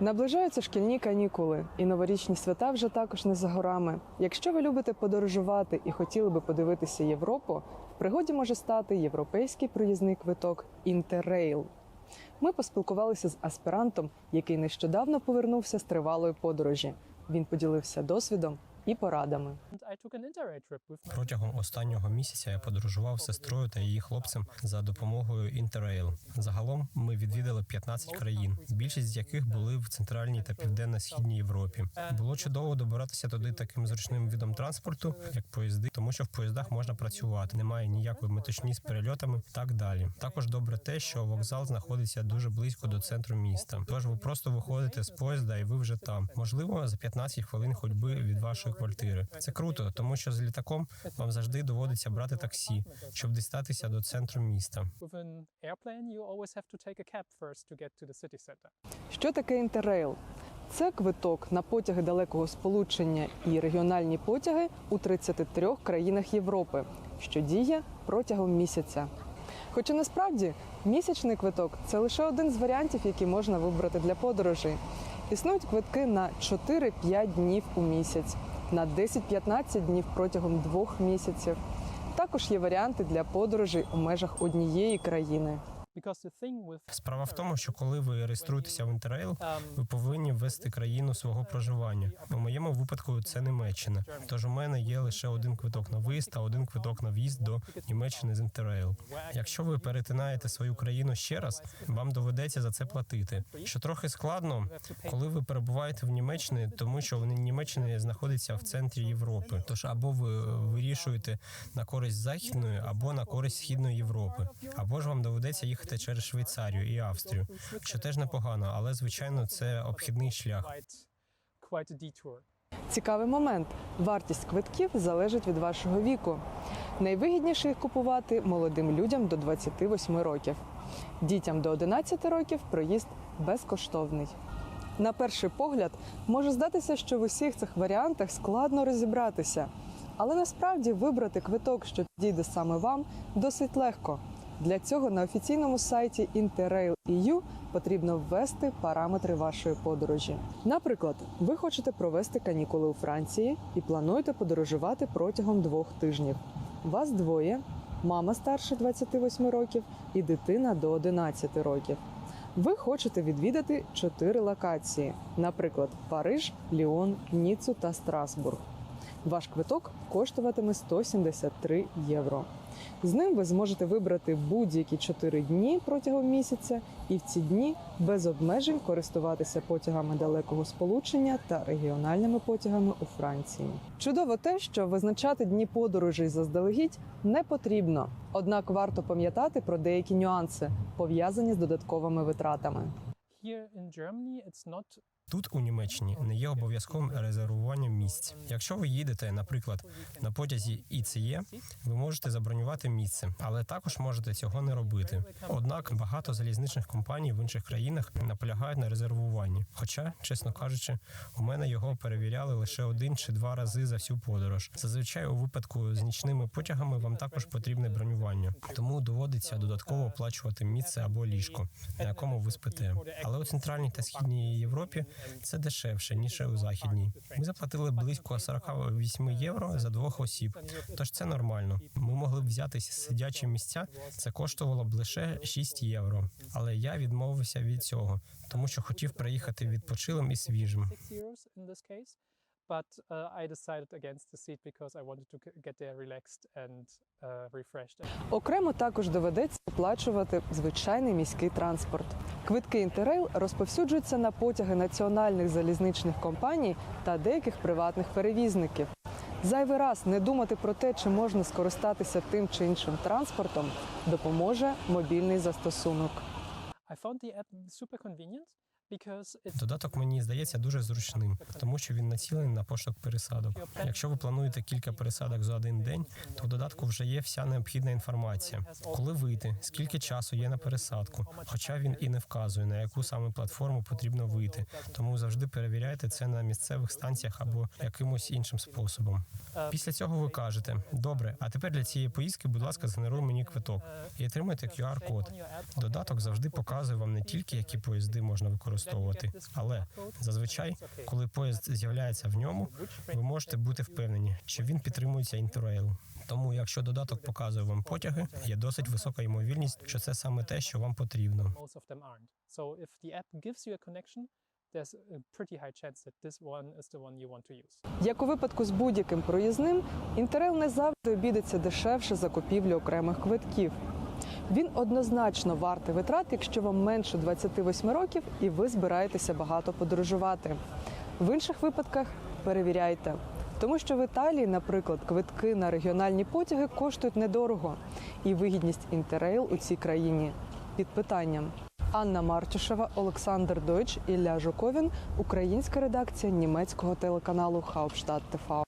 Наближаються шкільні канікули, і новорічні свята вже також не за горами. Якщо ви любите подорожувати і хотіли би подивитися Європу, в пригоді може стати європейський проїзний квиток Інтеррейл. Ми поспілкувалися з аспірантом, який нещодавно повернувся з тривалої подорожі. Він поділився досвідом і порадами. Протягом останнього місяця я подорожував з сестрою та її хлопцем за допомогою Interrail. Загалом ми відвідали 15 країн, більшість з яких були в центральній та південно-східній Європі. Було чудово добиратися туди таким зручним видом транспорту, як поїзди, тому що в поїздах можна працювати, немає ніякої метушні з перельотами. Так далі. Також добре те, що вокзал знаходиться дуже близько до центру міста. Тож ви просто виходите з поїзда, і ви вже там. Можливо, за 15 хвилин ходьби від вашої квартири. Це круто, тому що з літаком вам завжди доводиться брати таксі, щоб дістатися до центру міста. Що таке інтеррейл? Це квиток на потяги далекого сполучення і регіональні потяги у 33 країнах Європи, що діє протягом місяця. Хоча насправді місячний квиток це лише один з варіантів, які можна вибрати для подорожей. Існують квитки на 4-5 днів у місяць, на 10-15 днів протягом двох місяців. Також є варіанти для подорожей у межах однієї країни. Справа в тому, що коли ви реєструєтеся в Interrail, ви повинні ввести країну свого проживання. У моєму випадку це Німеччина. Тож у мене є лише один квиток на виїзд та один квиток на в'їзд до Німеччини з Interrail. Якщо ви перетинаєте свою країну ще раз, вам доведеться за це платити. Що трохи складно, коли ви перебуваєте в Німеччині, тому що Німеччина знаходиться в центрі Європи. Тож або ви вирішуєте на користь західної, або на користь східної Європи, або ж вам доведеться їхати через Швейцарію і Австрію, що теж непогано, але звичайно це обхідний шлях. Цікавий момент. Вартість квитків залежить від вашого віку. Найвигідніше їх купувати молодим людям до 28 років. Дітям до 11 років проїзд безкоштовний. На перший погляд може здатися, що в усіх цих варіантах складно розібратися. Але насправді вибрати квиток, що підійде саме вам, досить легко. Для цього на офіційному сайті Interrail.eu потрібно ввести параметри вашої подорожі. Наприклад, ви хочете провести канікули у Франції і плануєте подорожувати протягом двох тижнів. Вас двоє: мама старше 28 років і дитина до 11 років. Ви хочете відвідати чотири локації, наприклад, Париж, Ліон, Ніцу та Страсбург. Ваш квиток коштуватиме 173 євро. З ним ви зможете вибрати будь-які 4 дні протягом місяця, і в ці дні без обмежень користуватися потягами далекого сполучення та регіональними потягами у Франції. Чудово те, що визначати дні подорожей заздалегідь не потрібно. Однак варто пам'ятати про деякі нюанси, пов'язані з додатковими витратами. Here in Germany, it's not Тут у Німеччині не є обов'язковим резервування місць. Якщо ви їдете, наприклад, на потязі ІЦЄ, ви можете забронювати місце, але також можете цього не робити. Однак багато залізничних компаній в інших країнах наполягають на резервуванні. Хоча, чесно кажучи, у мене його перевіряли лише один чи два рази за всю подорож. Зазвичай у випадку з нічними потягами вам також потрібне бронювання, тому доводиться додатково оплачувати місце або ліжко, на якому ви спите. Але у центральній та східній Європі це дешевше ніж у західній. Ми заплатили близько 48 євро за двох осіб. Тож це нормально. Ми могли б взятися сидячі місця. Це коштувало б лише 6 євро. Але я відмовився від цього, тому що хотів приїхати відпочилим і свіжим. 6 euros in this case. But uh, I decided against the seat because I wanted to get there relaxed and uh, refreshed. Окремо також доведеться оплачувати звичайний міський транспорт. Квитки Інтеррейл розповсюджуються на потяги національних залізничних компаній та деяких приватних перевізників. Зайвий раз не думати про те, чи можна скористатися тим чи іншим транспортом, допоможе мобільний застосунок. I found the app super convenient Додаток мені здається дуже зручним, тому що він націлений на пошук пересадок. Якщо ви плануєте кілька пересадок за один день, то в додатку вже є вся необхідна інформація. Коли вийти, скільки часу є на пересадку, хоча він і не вказує на яку саме платформу потрібно вийти. Тому завжди перевіряйте це на місцевих станціях або якимось іншим способом. Після цього ви кажете: добре, а тепер для цієї поїздки, будь ласка, згенеруй мені квиток і отримайте QR-код. Додаток завжди показує вам не тільки які поїзди можна використовувати використовувати. Але зазвичай, коли поїзд з'являється в ньому, ви можете бути впевнені, що він підтримується інтеррейл. Тому, якщо додаток показує вам потяги, є досить висока ймовірність, що це саме те, що вам потрібно. there's a pretty high chance that this one is the one you want to use. Як у випадку з будь-яким проїзним, інтерел не завжди обійдеться дешевше за купівлю окремих квитків. Він однозначно вартий витрат, якщо вам менше 28 років і ви збираєтеся багато подорожувати. В інших випадках перевіряйте. Тому що в Італії, наприклад, квитки на регіональні потяги коштують недорого, і вигідність інтерейл у цій країні під питанням. Анна Мартюшева, Олександр Дойч, Ілля Жуковін, українська редакція німецького телеканалу Hauptstadt TV.